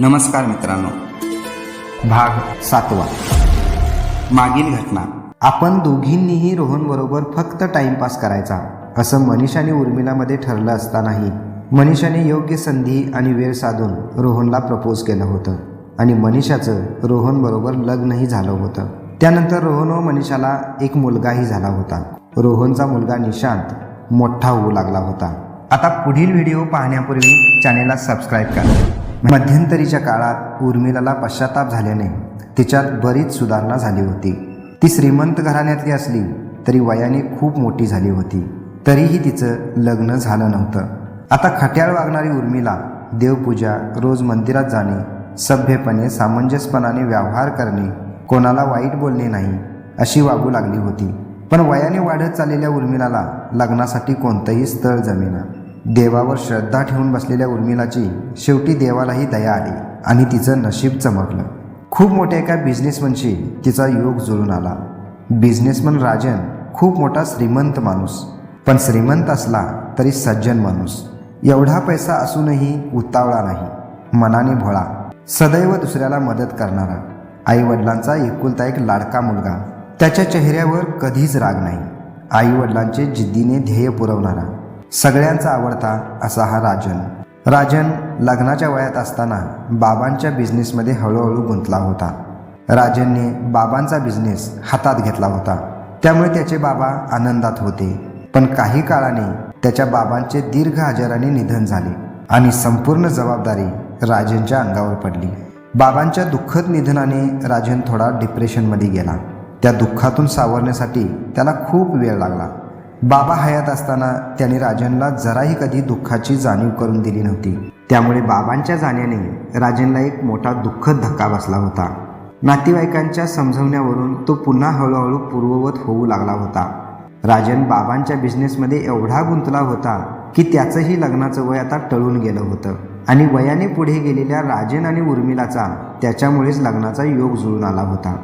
नमस्कार मित्रांनो. भाग सातवा. मागील घटना. आपण दोघींनीही रोहनबरोबर फक्त टाइमपास करायचा असं मनीष आणि उर्मिलामध्ये ठरलं असतानाही मनीषाने योग्य संधी आणि वेळ साधून रोहनला प्रपोज केलं होतं. आणि मनीषाचं रोहनबरोबर लग्नही झालं होतं. त्यानंतर रोहन व मनीषाला एक मुलगाही झाला होता. रोहनचा मुलगा निशांत मोठा होऊ लागला होता. आता पुढील व्हिडिओ पाहण्यापूर्वी चॅनेलला सबस्क्राईब करा. मध्यंतरीच्या काळात उर्मिलाला पश्चाताप झाल्याने तिच्यात बरीच सुधारणा झाली होती. ती श्रीमंत घराण्यातली असली तरी वयाने खूप मोठी झाली होती. तरीही तिचं लग्न झालं नव्हतं. आता खट्याळ वागणारी उर्मिला देवपूजा रोज मंदिरात जाणे सभ्यपणे सामंजस्यपणाने व्यवहार करणे कोणाला वाईट बोलणे नाही अशी वागू लागली होती. पण वयाने वाढत चाललेल्या उर्मिलाला लग्नासाठी कोणतंही स्थळ जमेना. देवावर श्रद्धा ठेवून बसलेल्या उर्मिलाची शेवटी देवालाही दया आली आणि तिचं नशीब चमकलं. खूप मोठ्या एका बिझनेसमनशी तिचा योग जुळून आला. बिझनेसमन राजन खूप मोठा श्रीमंत माणूस पण श्रीमंत असला तरी सज्जन माणूस. एवढा पैसा असूनही उतावळा नाही मनाने भोळा सदैव दुसऱ्याला मदत करणारा. आई वडिलांचा एकुलता एक लाडका मुलगा त्याच्या चेहऱ्यावर कधीच राग नाही. आई वडिलांचे जिद्दीने ध्येय पुरवणारा. सगळ्यांचा आवडता असा हा राजन. राजन लग्नाच्या वयात असताना बाबांच्या बिझनेसमध्ये हळूहळू गुंतला होता. राजनने बाबांचा बिझनेस हातात घेतला होता. त्यामुळे त्याचे बाबा आनंदात होते. पण काही काळाने त्याच्या बाबांचे दीर्घ आजाराने निधन झाले आणि संपूर्ण जबाबदारी राजनच्या अंगावर पडली. बाबांच्या दुःखद निधनाने राजन थोडा डिप्रेशनमध्ये गेला. त्या दुःखातून सावरण्यासाठी त्याला खूप वेळ लागला. बाबा हयात असताना त्याने राजनला जराही कधी दुःखाची जाणीव करून दिली नव्हती. त्यामुळे बाबांच्या जाण्याने राजनला एक मोठा दुःखद धक्का बसला होता. नातेवाईकांच्या समजवण्यावरून तो पुन्हा हळूहळू पूर्ववत होऊ लागला होता. राजन बाबांच्या बिझनेसमध्ये एवढा गुंतला होता की त्याचंही लग्नाचं वय आता टळून गेलं होतं. आणि वयाने पुढे गेलेल्या राजन आणि उर्मिलाचा त्याच्यामुळेच लग्नाचा योग जुळून आला होता.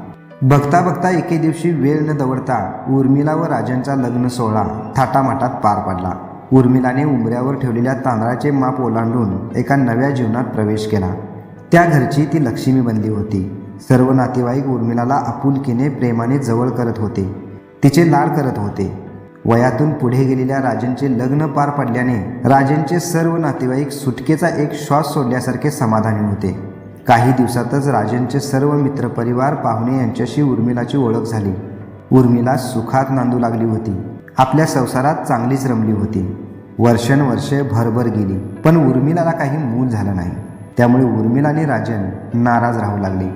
बघता बघता एके दिवशी वेळ न दवडता उर्मिला व राजनचा लग्न सोहळा थाटामाटात पार पडला. उर्मिलाने उंबऱ्यावर ठेवलेल्या तांदळाचे माप ओलांडून एका नव्या जीवनात प्रवेश केला. त्या घरची ती लक्ष्मी बनली होती. सर्व नातेवाईक उर्मिलाला आपुलकीने प्रेमाने जवळ करत होते. तिचे लाड करत होते. वयातून पुढे गेलेल्या राजनचे लग्न पार पडल्याने राजनचे सर्व नातेवाईक सुटकेचा एक श्वास सोडल्यासारखे समाधानी होते. काही दिवसातच राजनचे सर्व मित्रपरिवार पाहुणे यांच्याशी उर्मिलाची ओळख झाली. उर्मिला सुखात नांदू लागली होती. आपल्या संसारात चांगलीच रमली होती. वर्षानुवर्षे भरभर गेली. पण उर्मिलाला काही मूल झालं नाही. त्यामुळे उर्मिला आणि राजन नाराज राहू लागले.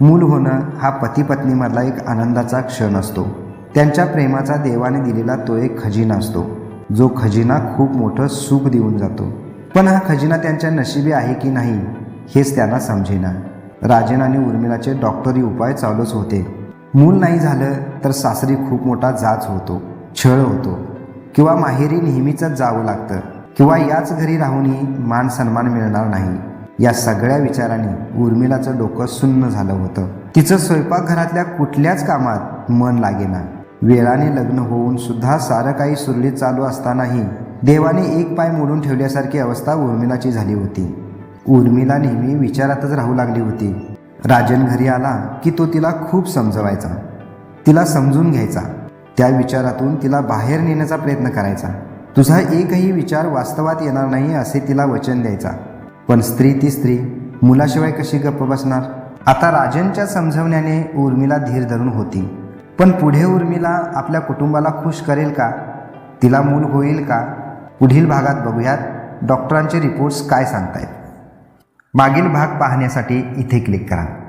मूल होणं हा पती पत्नीमधला एक आनंदाचा क्षण असतो. त्यांच्या प्रेमाचा देवाने दिलेला तो एक खजिना असतो. जो खजिना खूप मोठं सुख देऊन जातो. पण हा खजिना त्यांच्या नशिबी आहे की नाही हेच त्यांना समजेना. राजन आणि उर्मिलाचे डॉक्टरी उपाय चालूच होते. मूल नाही झालं तर सासरी खूप मोठा जाच होतो छळ होतो. किंवा माहेरी नेहमीच जावं लागतं. किंवा याच घरी राहूनही मान सन्मान मिळणार नाही. या सगळ्या विचारांनी उर्मिलाचं डोकं सुन्न झालं होतं. तिचं स्वयंपाकघरातल्या कुठल्याच कामात मन लागेना. वेळाने लग्न होऊन सुद्धा सारं काही सुरळीत चालू असतानाही देवाने एक पाय मोडून ठेवल्यासारखी अवस्था उर्मिलाची झाली होती. उर्मिला नेहमी विचारातच राहू लागली होती. राजन घरी आला की तो तिला खूप समजवायचा. तिला समजून घ्यायचा. त्या विचारातून तिला बाहेर नेण्याचा प्रयत्न करायचा. तुझा एकही विचार वास्तवात येणार नाही असे तिला वचन द्यायचा. पण स्त्री ती स्त्री. मुलाशिवाय कशी गप्प बसणार? आता राजनच्या समजवण्याने उर्मिला धीर धरून होती. पण पुढे उर्मिला आपल्या कुटुंबाला खुश करेल का? तिला मूल होईल का? पुढील भागात बघूयात. डॉक्टरांचे रिपोर्ट्स काय सांगतायत? मागील भाग पाहण्यासाठी इथे क्लिक करा.